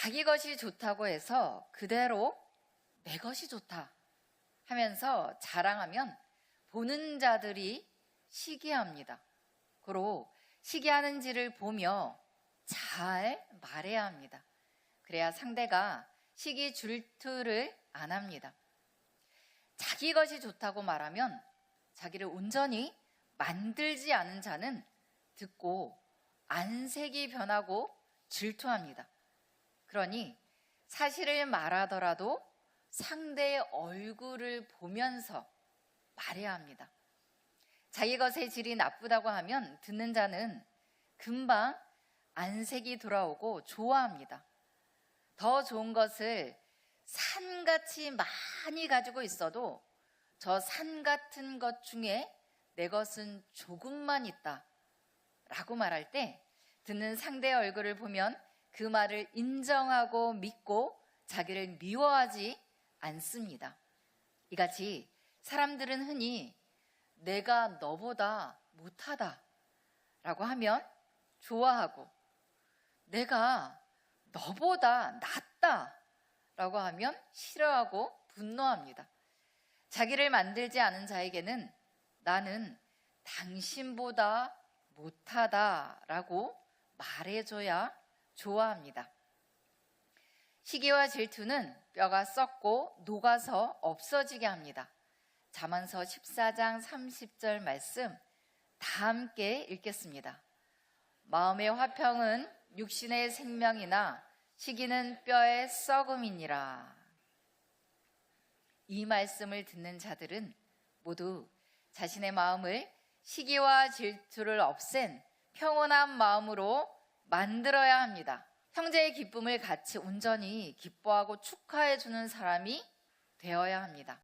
자기 것이 좋다고 해서 그대로 내 것이 좋다 하면서 자랑하면 보는 자들이 시기합니다. 고로 시기하는 지를 보며 잘 말해야 합니다. 그래야 상대가 시기 줄투를 안 합니다. 자기 것이 좋다고 말하면 자기를 온전히 만들지 않은 자는 듣고 안색이 변하고 질투합니다. 그러니 사실을 말하더라도 상대의 얼굴을 보면서 말해야 합니다. 자기 것의 질이 나쁘다고 하면 듣는 자는 금방 안색이 돌아오고 좋아합니다. 더 좋은 것을 산같이 많이 가지고 있어도 저 산 같은 것 중에 내 것은 조금만 있다. 라고 말할 때 듣는 상대의 얼굴을 보면 그 말을 인정하고 믿고 자기를 미워하지 않습니다. 이같이 사람들은 흔히 내가 너보다 못하다 라고 하면 좋아하고 내가 너보다 낫다 라고 하면 싫어하고 분노합니다. 자기를 만들지 않은 자에게는 나는 당신보다 못하다 라고 말해줘야 좋아합니다. 시기와 질투는 뼈가 썩고 녹아서 없어지게 합니다. 자만서 14장 30절 말씀 다 함께 읽겠습니다. 마음의 화평은 육신의 생명이나 시기는 뼈의 썩음이니라. 이 말씀을 듣는 자들은 모두 자신의 마음을 시기와 질투를 없앤 평온한 마음으로 만들어야 합니다. 형제의 기쁨을 같이 온전히 기뻐하고 축하해 주는 사람이 되어야 합니다.